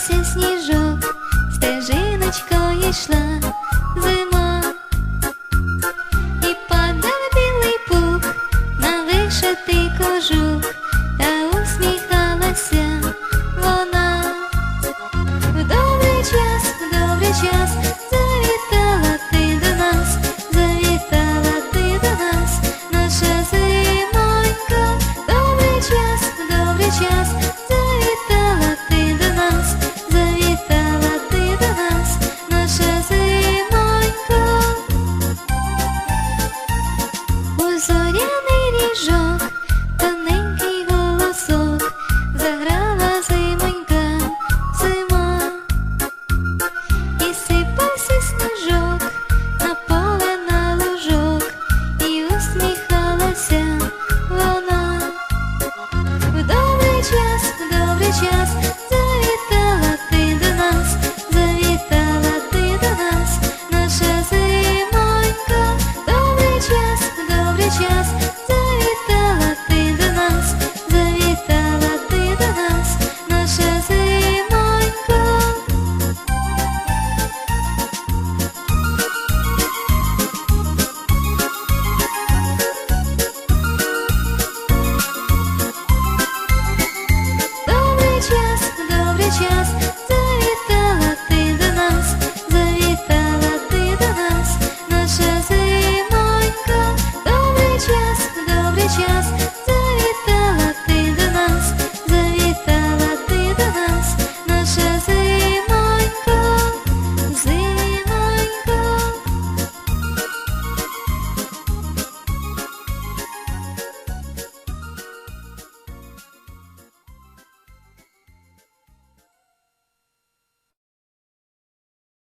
Валився сніжок, стежиночкою йшла зима, і падав білий пух на вишитий кожу.